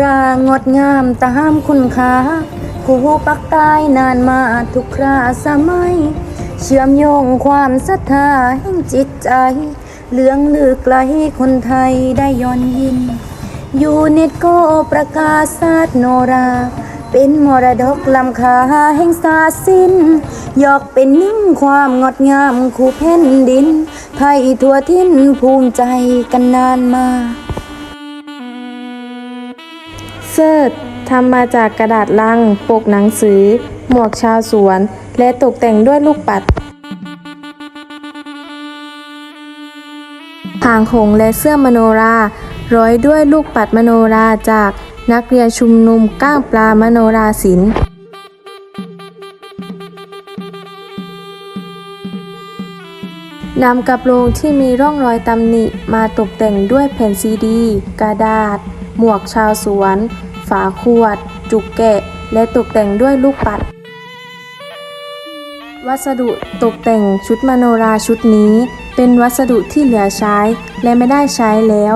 รางดงามตามคุณค่าผู้ปักใต้นานมาทุกคราสมัย เชื่อมโยงความศรัทธาแห่งจิตใจเลืองลือไกลคนไทยได้ย้อนยิน ยูเน็ตโกประกาศศาสตร์โนรา เป็นมรดกล้ำค่าแห่งศาสตร์ศิลป์ยอกเป็นนิ่งความงดงามคู่แผ่นดินไทยทั่วทินภูมิใจกันนานมา เสิร์ชทำมาจากกระดาษลัง ปกหนังสือ หมวกชาวสวน และตกแต่งด้วยลูกปัดหางหงและเสื้อมโนรา ร้อยด้วยลูกปัดมโนราจากนักเรียนชุมนุมก้างปลามโนราศิลป์นำกระโปรงที่มีร่องรอยตำหนิมาตกแต่งด้วยแผ่นซีดี กระดาษ หมวกชาวสวน ฝาขวด จุกแกะ และตกแต่งด้วยลูกปัด วัสดุตกแต่งชุดมโนราชุดนี้ เป็นวัสดุที่เหลือใช้และไม่ได้ใช้แล้ว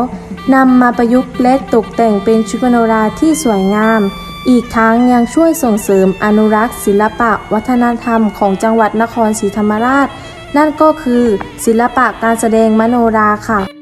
นำมาประยุกต์และตกแต่งเป็นชุดมโนราที่สวยงาม อีกทั้งยังช่วยส่งเสริมอนุรักษ์ศิลปะวัฒนธรรมของจังหวัดนครศรีธรรมราช นั่นก็คือศิลปะการแสดงมโนราค่ะ